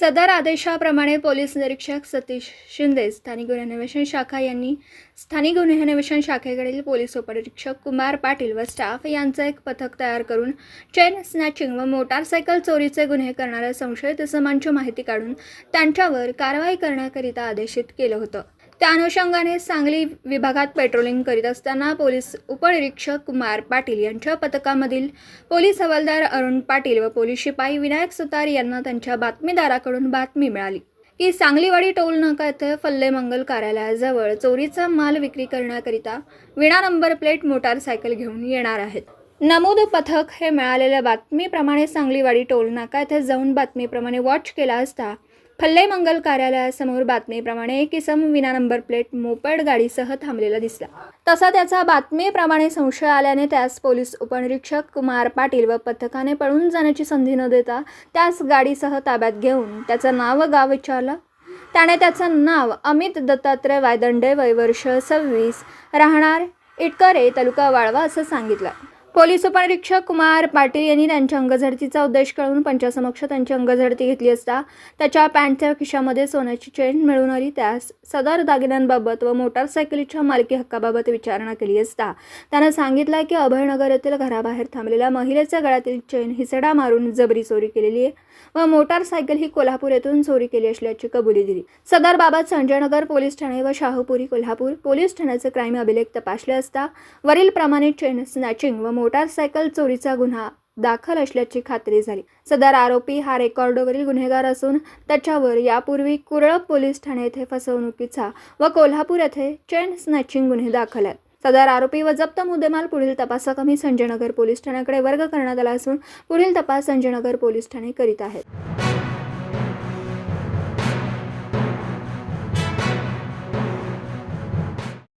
सदर आदेशाप्रमाणे पोलीस निरीक्षक सतीश शिंदे स्थानिक गुन्हे अन्वेषण शाखा यांनी स्थानिक गुन्हे अन्वेषण शाखेकडील पोलीस उपनिरीक्षक कुमार पाटील व स्टाफ यांचं एक पथक तयार करून चेन स्नॅचिंग व मोटारसायकल चोरीचे गुन्हे करणाऱ्या संशयित इसमांची माहिती काढून त्यांच्यावर कारवाई करण्याकरिता आदेशित केलं होतं. त्या अनुषंगाने सांगली विभागात पेट्रोलिंग करीत असताना पोलीस उपनिरीक्षक कुमार पाटील यांच्या पथकामधील पोलीस हवालदार अरुण पाटील व पोलीस शिपाई विनायक सुतार यांना त्यांच्या बातमीदाराकडून बातमी मिळाली. की सांगलीवाडी टोल नाका येथे फल्ले मंगल कार्यालयाजवळ चोरीचा माल विक्री करण्याकरिता विना नंबर प्लेट मोटारसायकल घेऊन येणार आहेत. नमूद पथक हे मिळालेल्या बातमीप्रमाणे सांगलीवाडी टोल नाका येथे जाऊन बातमीप्रमाणे वॉच केला असता फल्ले मंगल कार्यालयासमोर बातमीप्रमाणे एक इसम विना नंबर प्लेट मोपेड गाडीसह थांबलेला दिसला. तसा त्याचा बातमीप्रमाणे संशय आल्याने त्यास पोलीस उपनिरीक्षक कुमार पाटील व पथकाने पळून जाण्याची संधी न देता त्यास गाडीसह ताब्यात घेऊन त्याचं नाव व गाव विचारलं. त्याने त्याचं नाव अमित दत्तात्रय वायदंडे वय वर्ष सव्वीस राहणार इटकरे तालुका वाळवा असं सांगितलं. पोलीस उपनिरीक्षक कुमार पाटील यांनी त्यांच्या अंगझडतीचा उद्देश कळवून पंचासमक्ष त्यांची अंगझडती घेतली असता त्याच्या पॅन्टच्या खिशामध्ये सोन्याची चेन मिळून आली. त्यास सदर दागिन्यांबाबत व मोटारसायकलीच्या मालकी हक्काबाबत विचारणा केली असता त्यानं सांगितलं की अभयनगर येथील घराबाहेर थांबलेल्या महिलेच्या गळ्यातील चेन हिसडा मारून जबरी चोरी केलेली आहे व मोटारसायकल ही कोल्हापूर येथून चोरी केली असल्याची कबुली दिली. सदर बाबत संजयनगर पोलीस ठाणे व शाहूपुरी कोल्हापूर पोलीस ठाण्याचे क्राईम अभिलेख तपासले असता वरील प्रमाणे चेन स्नॅचिंग व मोटारसायकल चोरीचा गुन्हा दाखल असल्याची खात्री झाली. सदर आरोपी हा रेकॉर्डवरील गुन्हेगार असून त्याच्यावर यापूर्वी कुरळप पोलीस ठाणे येथे फसवणुकीचा व कोल्हापूर येथे चेन स्नॅचिंग गुन्हे दाखल आहेत. सदर आरोपी व जप्त मुद्देमाल पुढील तपासाकमी संजयनगर पोलीस ठाण्याकडे वर्ग करण्यात आला असून पुढील तपास संजयनगर पोलीस ठाणे करीत आहेत.